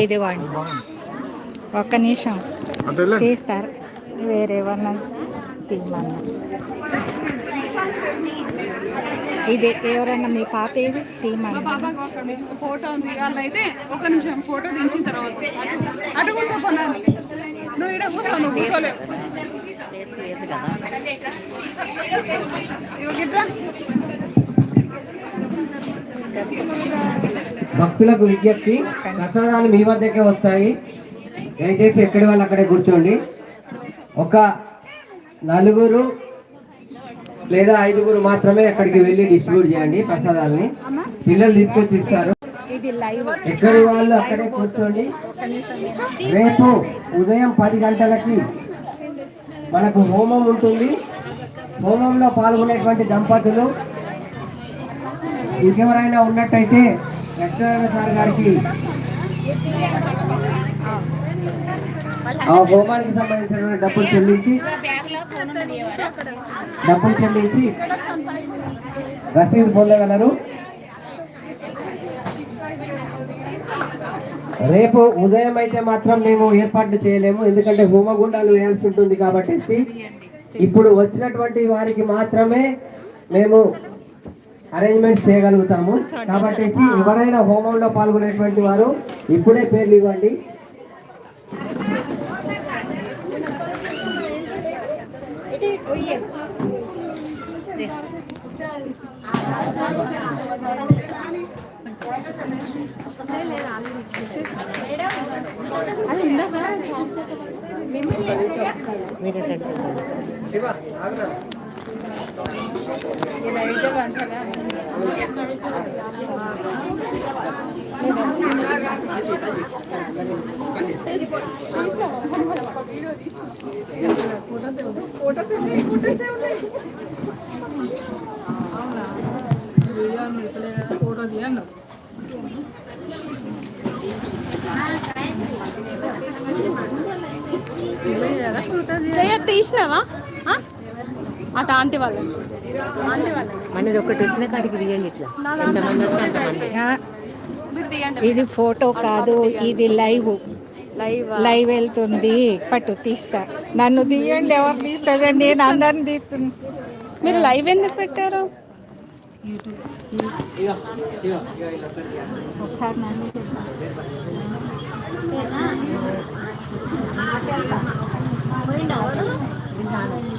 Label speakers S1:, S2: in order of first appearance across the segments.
S1: ఇదిగోండి ఒక్క నిమిషం. తీస్తారు. వేరేవన్నా తీయమన్నా ఇది ఎవరన్నా మీ పాప ఏది తీయమన్నా
S2: ఫోటో వాళ్ళైతే ఒక నిమిషం ఫోటో దించిన తర్వాత. అటు నువ్వు ఇక్కడ కూర్చో నువ్వు కూర్చోలేవు.
S3: భక్తులకు విజ్ఞప్తి ప్రసాదాలు మీ వద్దకే వస్తాయి. దయచేసి ఎక్కడి వాళ్ళు అక్కడే కూర్చోండి. ఒక నలుగురు లేదా ఐదుగురు మాత్రమే అక్కడికి వెళ్ళి డిస్ట్రిబ్యూట్ చేయండి ప్రసాదాలని. పిల్లలు తీసుకొచ్చి ఇస్తారు.
S1: ఇది లైవ్.
S3: వాళ్ళు అక్కడే కూర్చోండి రేపు ఉదయం పది గంటలకి మనకు హోమం ఉంటుంది. హోమంలో పాల్గొనేటువంటి దంపతులు ఇంకెవరైనా ఉన్నట్టయితే లక్ష్మీనారాయణ సార్ గారికి ఆ హోమానికి సంబంధించిన డబ్బులు చెల్లించి డబ్బులు చెల్లించి రసీదు పొందగలరు. రేపు ఉదయం అయితే మాత్రం మేము ఏర్పాట్లు చేయలేము. ఎందుకంటే హోమగుండాలు వేయాల్సి ఉంటుంది కాబట్టి ఇప్పుడు వచ్చినటువంటి వారికి మాత్రమే మేము అరేంజ్మెంట్స్ చేయగలుగుతాము. కాబట్టి ఎవరైనా హోమంలో పాల్గొనేటువంటి వారు ఇప్పుడే పేర్లు ఇవ్వండి.
S2: ఫోటోస్ ఉన్నాయి ఉన్నాయి ఫోటో తీయండి చెయ్య తీసినావా? ఆ? అటు ఆంటీ వాళ్ళు ఆంటీ వాళ్ళు
S4: మనది ఒకటి వచ్చిన కాడికి తీయండి ఇట్లా. ఎంతమంది వస్తే అంతమంది
S1: ఆ,
S2: మీరు తీయండి
S1: ఇది ఫోటో కాదు ఇది లైవ్.
S2: లైవ్?
S1: లైవ్ వెళ్తుంది. పట్టు తీస్తా. నన్ను తీయండి ఎవరు తీస్తారు నేను అందరిని తీస్తున్నా.
S2: మీరు లైవ్ ఎందుకు పెట్టారు?
S3: ఇగో,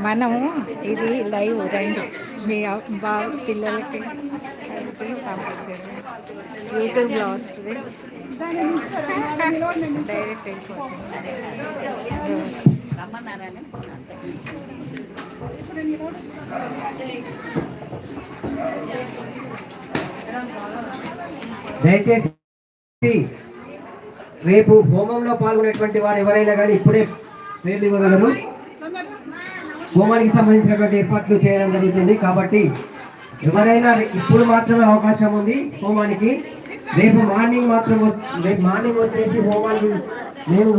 S1: మనము ఇది లైవ్ రండి. మీ బా పిల్లలకి యూట్యూబ్లో వస్తుంది. డైరెక్ట్
S3: దయచేసి రేపు హోమంలో పాల్గొనేటువంటి వారు ఎవరైనా కానీ ఇప్పుడే పేర్లు ఇవ్వగలరు. హోమానికి సంబంధించినటువంటి ఏర్పాట్లు చేయడం జరుగుతుంది. కాబట్టి ఎవరైనా ఇప్పుడు మాత్రమే అవకాశం ఉంది హోమానికి. రేపు మార్నింగ్ మాత్రం రేపు మార్నింగ్ వచ్చేసి హోమానికి మేము